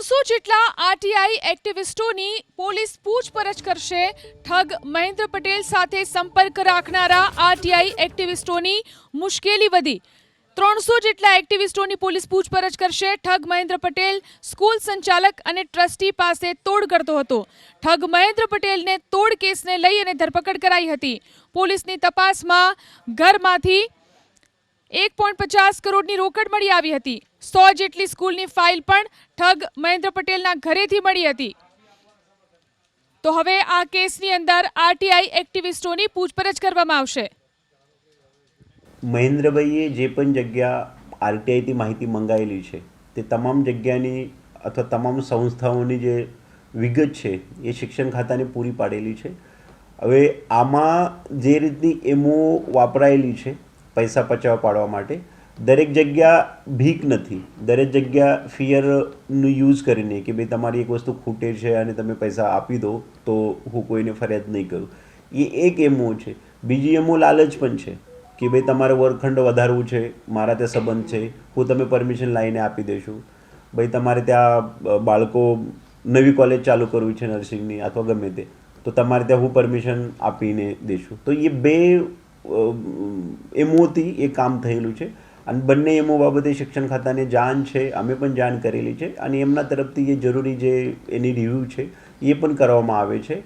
ત્રણસો જેટલા RTI એક્ટિવિસ્ટોની police પૂછપરછ કરશે. ઠગ મહેન્દ્ર પટેલ સાથે સંપર્ક રાખનારા આરટીઆઈ એક્ટિવિસ્ટોની મુશ્કેલી વધી. ત્રણસો જેટલા એક્ટિવિસ્ટોની પોલીસ પૂછપરછ કરશે. ઠગ મહેન્દ્ર પટેલ સ્કૂલ સંચાલક અને ટ્રસ્ટી પાસે તોડ કરતો હતો. ઠગ મહેન્દ્ર પટેલને તોડ કેસને લઈ અને ધરપકડ કરાઈ હતી. પોલીસની તપાસમાં ઘરમાંથી એક પોઈન્ટ પચાસ કરોડની રોકડ મળી આવી હતી. સો જેટલી સ્કૂલની ફાઇલ પણ ઠગ મહેન્દ્ર પટેલના ઘરેથી મળી હતી. તો હવે આ કેસની અંદર આરટીઆઈ એક્ટિવિસ્ટોની પૂછપરછ કરવામાં આવશે. મહેન્દ્રભાઈએ જે પણ જગ્યા આરટીઆઈથી માહિતી મંગાવેલી છે, તે તમામ જગ્યાની અથવા તમામ સંસ્થાઓની જે વિગત છે, એ શિક્ષણ ખાતાને પૂરી પાડેલી છે. હવે આમાં જે રીતની એમઓ વાપરાયેલી છે પૈસા પચાવવા પાડવા માટે. દરેક જગ્યા ભીખ નથી. દરેક જગ્યા ફિયરનું યુઝ કરીને કે ભાઈ તમારી એક વસ્તુ ખૂટે છે અને તમે પૈસા આપી દો તો હું કોઈને ફરિયાદ નહીં કરું. એ એક એમઓ છે. બીજી એમઓ લાલચ પણ છે કે ભાઈ તમારે વર્ગખંડ વધારવું છે, મારા ત્યાં સંબંધ છે, હું તમે પરમિશન લાવીને આપી દઈશું ભાઈ તમારે ત્યાં બાળકો નવી કોલેજ ચાલુ કરવી છે નર્સિંગની અથવા ગમે તે, તો તમારે ત્યાં હું પરમિશન આપીને દઈશું તો એ બે એમઓથી એ કામ થયેલું છે. અને બંને એમઓ બાબતે શિક્ષણ ખાતાને જાણ છે, અમે પણ જાણ કરેલી છે અને એમના તરફથી એ જરૂરી જે એની રિવ્યૂ છે, એ પણ કરવામાં આવે છે.